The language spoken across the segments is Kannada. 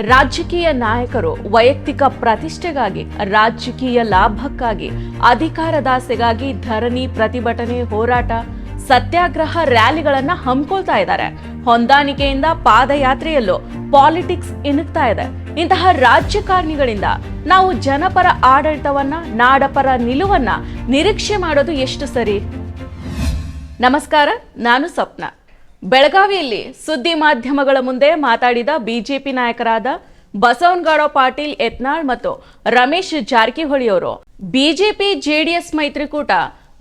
ರಾಜಕೀಯ ನಾಯಕರು ವೈಯಕ್ತಿಕ ಪ್ರತಿಷ್ಠೆಗಾಗಿ, ರಾಜಕೀಯ ಲಾಭಕ್ಕಾಗಿ ಅಧಿಕಾರದಾಸೆಗಾಗಿ ಧರಣಿ, ಪ್ರತಿಭಟನೆ, ಹೋರಾಟ, ಸತ್ಯಾಗ್ರಹ ರ್ಯಾಲಿಗಳನ್ನ ಹಮ್ಮಿಕೊಳ್ತಾ ಇದ್ದಾರೆ. ಹೊಂದಾಣಿಕೆಯಿಂದ ಪಾದಯಾತ್ರೆಯಲ್ಲೂ ಪಾಲಿಟಿಕ್ಸ್ ಇಣುಕ್ತಾ ಇದೆ. ಇಂತಹ ರಾಜಕಾರಣಿಗಳಿಂದ ನಾವು ಜನಪರ ಆಡಳಿತವನ್ನ, ನಾಡಪರ ನಿಲುವನ್ನ ನಿರೀಕ್ಷೆ ಮಾಡೋದು ಎಷ್ಟು ಸರಿ? ನಮಸ್ಕಾರ, ನಾನು ಸ್ವಪ್ನ. ಬೆಳಗಾವಿಯಲ್ಲಿ ಸುದ್ದಿ ಮಾಧ್ಯಮಗಳ ಮುಂದೆ ಮಾತಾಡಿದ ಬಿಜೆಪಿ ನಾಯಕರಾದ ಬಸವನಗೌಡ ಪಾಟೀಲ್ ಯತ್ನಾಳ್ ಮತ್ತು ರಮೇಶ್ ಜಾರಕಿಹೊಳಿ ಅವರು, ಬಿಜೆಪಿ ಜೆಡಿಎಸ್ ಮೈತ್ರಿಕೂಟ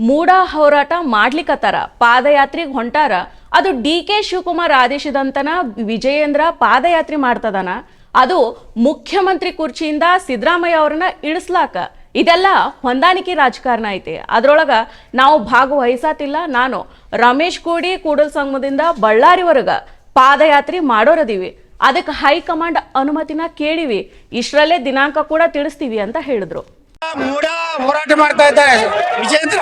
ಮೂಡ ಹೋರಾಟ ಮಾಡ್ಲಿಕ್ಕತ್ತಾರ ಪಾದಯಾತ್ರೆಗೆ ಹೊಂಟಾರ, ಅದು ಡಿ ಕೆ ಶಿವಕುಮಾರ್ ಆದೇಶದಂತನ ವಿಜಯೇಂದ್ರ ಪಾದಯಾತ್ರೆ ಮಾಡ್ತದನ, ಅದು ಮುಖ್ಯಮಂತ್ರಿ ಕುರ್ಚಿಯಿಂದ ಸಿದ್ದರಾಮಯ್ಯ ಅವರನ್ನ ಇಳಿಸ್ಲಾಕ ಇದೆಲ್ಲ ಹೊಂದಾಣಿಕೆ ರಾಜಕಾರಣ ಐತಿ. ಅದ್ರೊಳಗ ನಾವು ಭಾಗವಹಿಸತಿಲ್ಲ, ನಾನು ರಮೇಶ್ ಕೂಡಿ ಕೂಡಲ ಸಂಘದಿಂದ ಬಳ್ಳಾರಿವರೆಗ ಪಾದಯಾತ್ರೆ ಮಾಡೋರದೀವಿ. ಅದಕ್ಕೆ ಹೈಕಮಾಂಡ್ ಅನುಮತಿನ ಕೇಳಿವಿ. ಇಷ್ಟರಲ್ಲೇ ದಿನಾಂಕ ಕೂಡ ತಿಳಿಸ್ತೀವಿ ಅಂತ ಹೇಳಿದ್ರು. ಹೋರಾಟ ಮಾಡ್ತಾ ಇದ್ದಾರೆ. ವಿಜೇಂದ್ರ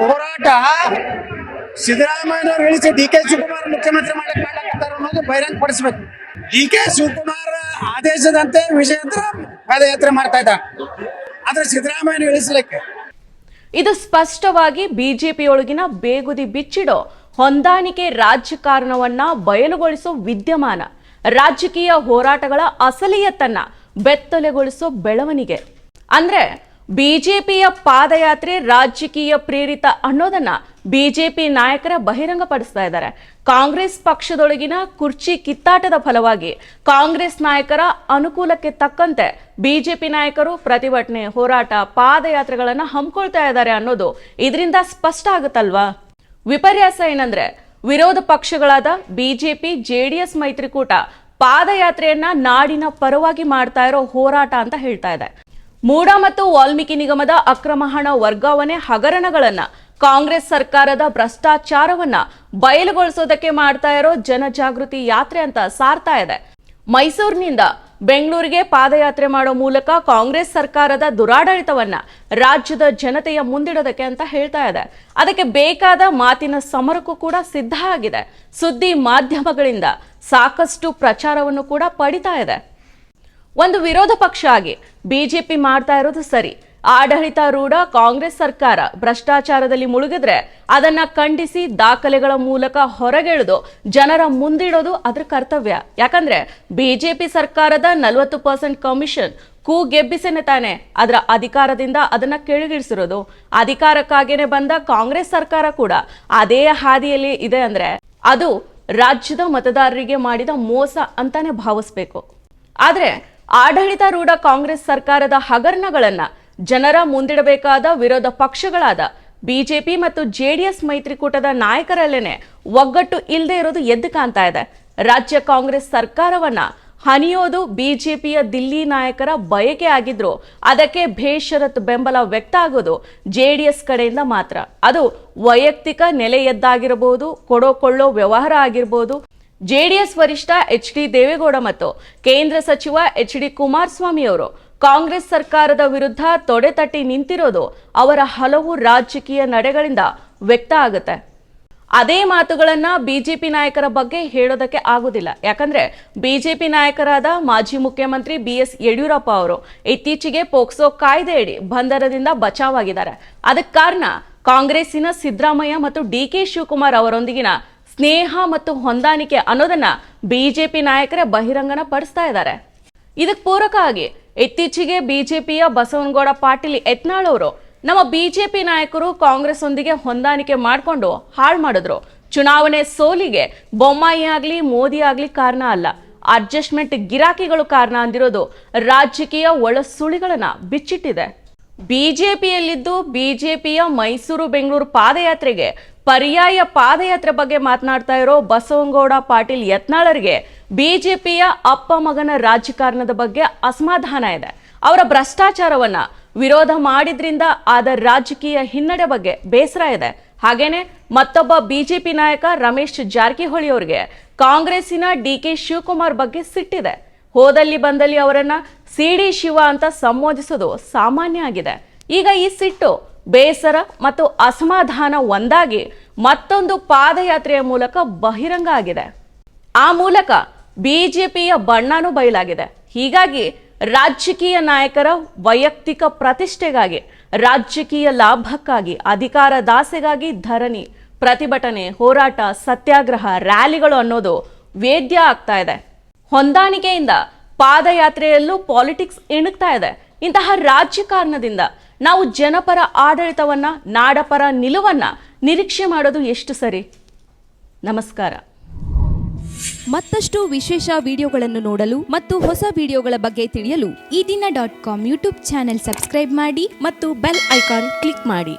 ಹೋರಾಟ ಸಿದ್ದರಾಮಯ್ಯನವ್ರು ಇಳಿಸಿ ಡಿ ಕೆ ಶಿವಕುಮಾರ್ ಮುಖ್ಯಮಂತ್ರಿ ಬಹಿರಂಗ ಪಡಿಸ್ಬೇಕು ಡಿ ಕೆ ಶಿವಕುಮಾರ್ ಆದೇಶದಂತೆ ವಿಜೇಂದ್ರ ಪಾದಯಾತ್ರೆ ಮಾಡ್ತಾ ಇದ್ದ. ಆದ್ರೆ ಸಿದ್ದರಾಮಯ್ಯನ ಇಳಿಸ್ಲಿಕ್ಕೆ. ಇದು ಸ್ಪಷ್ಟವಾಗಿ ಬಿಜೆಪಿಯೊಳಗಿನ ಬೇಗುದಿ ಬಿಚ್ಚಿಡೋ ಹೊಂದಾಣಿಕೆ ರಾಜಕಾರಣವನ್ನ ಬಯಲುಗೊಳಿಸೋ ವಿದ್ಯಮಾನ, ರಾಜಕೀಯ ಹೋರಾಟಗಳ ಅಸಲಿಯತ್ತನ್ನ ಬೆತ್ತಲೆಗೊಳಿಸೋ ಬೆಳವಣಿಗೆ. ಅಂದ್ರೆ ಬಿಜೆಪಿಯ ಪಾದಯಾತ್ರೆ ರಾಜಕೀಯ ಪ್ರೇರಿತ ಅನ್ನೋದನ್ನ ಬಿಜೆಪಿ ನಾಯಕರ ಬಹಿರಂಗಪಡಿಸ್ತಾ ಇದ್ದಾರೆ. ಕಾಂಗ್ರೆಸ್ ಪಕ್ಷದೊಳಗಿನ ಕುರ್ಚಿ ಕಿತ್ತಾಟದ ಫಲವಾಗಿ ಕಾಂಗ್ರೆಸ್ ನಾಯಕರ ಅನುಕೂಲಕ್ಕೆ ತಕ್ಕಂತೆ ಬಿಜೆಪಿ ನಾಯಕರು ಪ್ರತಿಭಟನೆ, ಹೋರಾಟ, ಪಾದಯಾತ್ರೆಗಳನ್ನ ಹಮ್ಮಿಕೊಳ್ತಾ ಇದ್ದಾರೆ ಅನ್ನೋದು ಇದರಿಂದ ಸ್ಪಷ್ಟ ಆಗುತ್ತಲ್ವಾ? ವಿಪರ್ಯಾಸ ಏನಂದ್ರೆ ವಿರೋಧ ಪಕ್ಷಗಳಾದ ಬಿಜೆಪಿ, ಜೆಡಿಎಸ್ ಮೈತ್ರಿಕೂಟ ಪಾದಯಾತ್ರೆಯನ್ನ ನಾಡಿನ ಪರವಾಗಿ ಮಾಡ್ತಾ ಇರೋ ಹೋರಾಟ ಅಂತ ಹೇಳ್ತಾ ಇದೆ. ಮೂಡ ಮತ್ತು ವಾಲ್ಮೀಕಿ ನಿಗಮದ ಅಕ್ರಮ ಹಣ ವರ್ಗಾವಣೆ ಹಗರಣಗಳನ್ನ ಕಾಂಗ್ರೆಸ್ ಸರ್ಕಾರದ ಭ್ರಷ್ಟಾಚಾರವನ್ನ ಬಯಲುಗೊಳಿಸೋದಕ್ಕೆ ಮಾಡ್ತಾ ಇರೋ ಜನಜಾಗೃತಿ ಯಾತ್ರೆ ಅಂತ ಸಾರ್ತಾ ಇದೆ. ಮೈಸೂರಿನಿಂದ ಬೆಂಗಳೂರಿಗೆ ಪಾದಯಾತ್ರೆ ಮಾಡೋ ಮೂಲಕ ಕಾಂಗ್ರೆಸ್ ಸರ್ಕಾರದ ದುರಾಡಳಿತವನ್ನ ರಾಜ್ಯದ ಜನತೆಯ ಮುಂದಿಡೋದಕ್ಕೆ ಅಂತ ಹೇಳ್ತಾ ಇದೆ. ಅದಕ್ಕೆ ಬೇಕಾದ ಮಾತಿನ ಸಮರಕ್ಕೂ ಕೂಡ ಸಿದ್ಧ ಆಗಿದೆ. ಸುದ್ದಿ ಮಾಧ್ಯಮಗಳಿಂದ ಸಾಕಷ್ಟು ಪ್ರಚಾರವನ್ನು ಕೂಡ ಪಡಿತಾ ಇದೆ. ಒಂದು ವಿರೋಧ ಪಕ್ಷ ಆಗಿ ಬಿಜೆಪಿ ಮಾಡ್ತಾ ಇರೋದು ಸರಿ. ಆಡಳಿತಾರೂಢ ಕಾಂಗ್ರೆಸ್ ಸರ್ಕಾರ ಭ್ರಷ್ಟಾಚಾರದಲ್ಲಿ ಮುಳುಗಿದ್ರೆ ಅದನ್ನ ಖಂಡಿಸಿ ದಾಖಲೆಗಳ ಮೂಲಕ ಹೊರಗೆಳೆದು ಜನರ ಮುಂದಿಡೋದು ಅದ್ರ ಕರ್ತವ್ಯ. ಯಾಕಂದ್ರೆ ಬಿಜೆಪಿ ಸರ್ಕಾರದ ನಲವತ್ತು ಪರ್ಸೆಂಟ್ ಕಮಿಷನ್ ಕೂಗೆಬ್ಬಿಸೇನೆ ತಾನೆ ಅದರ ಅಧಿಕಾರದಿಂದ ಅದನ್ನ ಕೆಳಗಿಳಿಸಿರೋದು. ಅಧಿಕಾರಕ್ಕಾಗೇನೆ ಬಂದ ಕಾಂಗ್ರೆಸ್ ಸರ್ಕಾರ ಕೂಡ ಅದೇ ಹಾದಿಯಲ್ಲಿ ಇದೆ ಅಂದ್ರೆ ಅದು ರಾಜ್ಯದ ಮತದಾರರಿಗೆ ಮಾಡಿದ ಮೋಸ ಅಂತಾನೆ ಭಾವಿಸ್ಬೇಕು. ಆದ್ರೆ ಆಡಳಿತಾರೂಢ ಕಾಂಗ್ರೆಸ್ ಸರ್ಕಾರದ ಹಗರಣಗಳನ್ನು ಜನರ ಮುಂದಿಡಬೇಕಾದ ವಿರೋಧ ಪಕ್ಷಗಳಾದ ಬಿಜೆಪಿ ಮತ್ತು ಜೆಡಿಎಸ್ ಮೈತ್ರಿಕೂಟದ ನಾಯಕರಲ್ಲೇನೆ ಒಗ್ಗಟ್ಟು ಇಲ್ಲದೆ ಇರೋದು ಎದ್ದು ಕಾಣ್ತಾ ಇದೆ. ರಾಜ್ಯ ಕಾಂಗ್ರೆಸ್ ಸರ್ಕಾರವನ್ನ ಹನಿಯೋದು ಬಿಜೆಪಿಯ ದಿಲ್ಲಿ ನಾಯಕರ ಬಯಕೆ ಆಗಿದ್ರು. ಅದಕ್ಕೆ ಬೇಷರತ್ ಬೆಂಬಲ ವ್ಯಕ್ತ ಆಗೋದು ಜೆಡಿಎಸ್ ಕಡೆಯಿಂದ ಮಾತ್ರ. ಅದು ವೈಯಕ್ತಿಕ ನೆಲೆಯದ್ದಾಗಿರಬಹುದು ಕೊಡೋ ಕೊಳ್ಳೋ ವ್ಯವಹಾರ ಆಗಿರ್ಬೋದು ಜೆಡಿಎಸ್ ವರಿಷ್ಠ ಎಚ್ ಡಿ ದೇವೇಗೌಡ ಮತ್ತು ಕೇಂದ್ರ ಸಚಿವ ಎಚ್ ಡಿ ಕುಮಾರಸ್ವಾಮಿ ಅವರು ಕಾಂಗ್ರೆಸ್ ಸರ್ಕಾರದ ವಿರುದ್ಧ ತೊಡೆತಟ್ಟಿ ನಿಂತಿರೋದು ಅವರ ಹಲವು ರಾಜಕೀಯ ನಡೆಗಳಿಂದ ವ್ಯಕ್ತ ಆಗುತ್ತೆ. ಅದೇ ಮಾತುಗಳನ್ನ ಬಿಜೆಪಿ ನಾಯಕರ ಬಗ್ಗೆ ಹೇಳೋದಕ್ಕೆ ಆಗುದಿಲ್ಲ. ಯಾಕಂದ್ರೆ ಬಿಜೆಪಿ ನಾಯಕರಾದ ಮಾಜಿ ಮುಖ್ಯಮಂತ್ರಿ ಬಿ ಎಸ್ ಯಡಿಯೂರಪ್ಪ ಅವರು ಇತ್ತೀಚೆಗೆ ಪೋಕ್ಸೋ ಕಾಯ್ದೆಯಡಿ ಬಂಧನದಿಂದ ಬಚಾವಾಗಿದ್ದಾರೆ ಅದಕ್ಕೆ ಕಾರಣ ಕಾಂಗ್ರೆಸ್ಸಿನ ಸಿದ್ದರಾಮಯ್ಯ ಮತ್ತು ಡಿ ಕೆ ಶಿವಕುಮಾರ್ ಅವರೊಂದಿಗಿನ ಸ್ನೇಹ ಮತ್ತು ಹೊಂದಾಣಿಕೆ ಅನ್ನೋದನ್ನ ಬಿಜೆಪಿ ನಾಯಕರೇ ಬಹಿರಂಗನ ಪಡಿಸ್ತಾ ಇದ್ದಾರೆ. ಇದಕ್ಕೆ ಪೂರಕ ಆಗಿ ಇತ್ತೀಚೆಗೆ ಬಿಜೆಪಿಯ ಬಸವನಗೌಡ ಪಾಟೀಲ್ ಯತ್ನಾಳ್ ಅವರು ನಮ್ಮ ಬಿಜೆಪಿ ನಾಯಕರು ಕಾಂಗ್ರೆಸ್ ಒಂದಿಗೆ ಹೊಂದಾಣಿಕೆ ಮಾಡಿಕೊಂಡು ಹಾಳು ಮಾಡಿದ್ರು. ಚುನಾವಣೆ ಸೋಲಿಗೆ ಬೊಮ್ಮಾಯಿ ಆಗಲಿ, ಮೋದಿ ಆಗ್ಲಿ ಕಾರಣ ಅಲ್ಲ. ಅಡ್ಜಸ್ಟ್ಮೆಂಟ್ ಗಿರಾಕಿಗಳು ಕಾರಣ ಅಂದಿರೋದು ರಾಜಕೀಯ ಒಳಸುಳಿಗಳನ್ನ ಬಿಚ್ಚಿಟ್ಟಿದೆ. ಬಿಜೆಪಿಯಲ್ಲಿದ್ದು ಬಿಜೆಪಿಯ ಮೈಸೂರು ಬೆಂಗಳೂರು ಪಾದಯಾತ್ರೆಗೆ ಪರ್ಯಾಯ ಪಾದಯಾತ್ರೆ ಬಗ್ಗೆ ಮಾತನಾಡ್ತಾ ಇರೋ ಬಸವಂಗೌಡ ಪಾಟೀಲ್ ಯತ್ನಾಳರಿಗೆ ಬಿಜೆಪಿಯ ಅಪ್ಪ ಮಗನ ರಾಜಕಾರಣದ ಬಗ್ಗೆ ಅಸಮಾಧಾನ ಇದೆ. ಅವರ ಭ್ರಷ್ಟಾಚಾರವನ್ನ ವಿರೋಧ ಮಾಡಿದ್ರಿಂದ ಆದ ರಾಜಕೀಯ ಹಿನ್ನಡೆ ಬಗ್ಗೆ ಬೇಸರ ಇದೆ. ಹಾಗೇನೆ ಮತ್ತೊಬ್ಬ ಬಿಜೆಪಿ ನಾಯಕ ರಮೇಶ್ ಜಾರಕಿಹೊಳಿ ಅವರಿಗೆ ಕಾಂಗ್ರೆಸ್ಸಿನ ಡಿ ಕೆ ಶಿವಕುಮಾರ್ ಬಗ್ಗೆ ಸಿಟ್ಟಿದೆ. ಹೋದಲ್ಲಿ ಬಂದಲ್ಲಿ ಅವರನ್ನ ಸಿಡಿ ಶಿವ ಅಂತ ಸಂಬೋಧಿಸೋದು ಸಾಮಾನ್ಯ ಆಗಿದೆ. ಈಗ ಈ ಸಿಟ್ಟು ಬೇಸರ ಮತ್ತು ಅಸಮಾಧಾನ ಒಂದಾಗಿ ಮತ್ತೊಂದು ಪಾದಯಾತ್ರೆಯ ಮೂಲಕ ಬಹಿರಂಗ ಆಗಿದೆ. ಆ ಮೂಲಕ ಬಿಜೆಪಿಯ ಬಣ್ಣನೂ ಬಯಲಾಗಿದೆ. ಹೀಗಾಗಿ ರಾಜಕೀಯ ನಾಯಕರ ವೈಯಕ್ತಿಕ ಪ್ರತಿಷ್ಠೆಗಾಗಿ, ರಾಜಕೀಯ ಲಾಭಕ್ಕಾಗಿ, ಅಧಿಕಾರ ದಾಸೆಗಾಗಿ ಧರಣಿ, ಪ್ರತಿಭಟನೆ, ಹೋರಾಟ, ಸತ್ಯಾಗ್ರಹ, ರ್ಯಾಲಿಗಳು ಅನ್ನೋದು ವೇದ್ಯ ಆಗ್ತಾ ಇದೆ. ಹೊಂದಾಣಿಕೆಯಿಂದ ಪಾದಯಾತ್ರೆಯಲ್ಲೂ ಪಾಲಿಟಿಕ್ಸ್ ಇಣುಕ್ತಾ ಇದೆ. ಇಂತಹ ರಾಜಕಾರಣದಿಂದ ನಾವು ಜನಪರ ಆಡಳಿತವನ್ನ, ನಾಡಪರ ನಿಲುವನ್ನ ನಿರೀಕ್ಷೆ ಮಾಡೋದು ಎಷ್ಟು ಸರಿ? ನಮಸ್ಕಾರ. ಮತ್ತಷ್ಟು ವಿಶೇಷ ವಿಡಿಯೋಗಳನ್ನು ನೋಡಲು ಮತ್ತು ಹೊಸ ವಿಡಿಯೋಗಳ ಬಗ್ಗೆ ತಿಳಿಯಲು Ee Dina dot com YouTube channel subscribe ಮಾಡಿ ಮತ್ತು ಬೆಲ್ ಐಕಾನ್ ಕ್ಲಿಕ್ ಮಾಡಿ.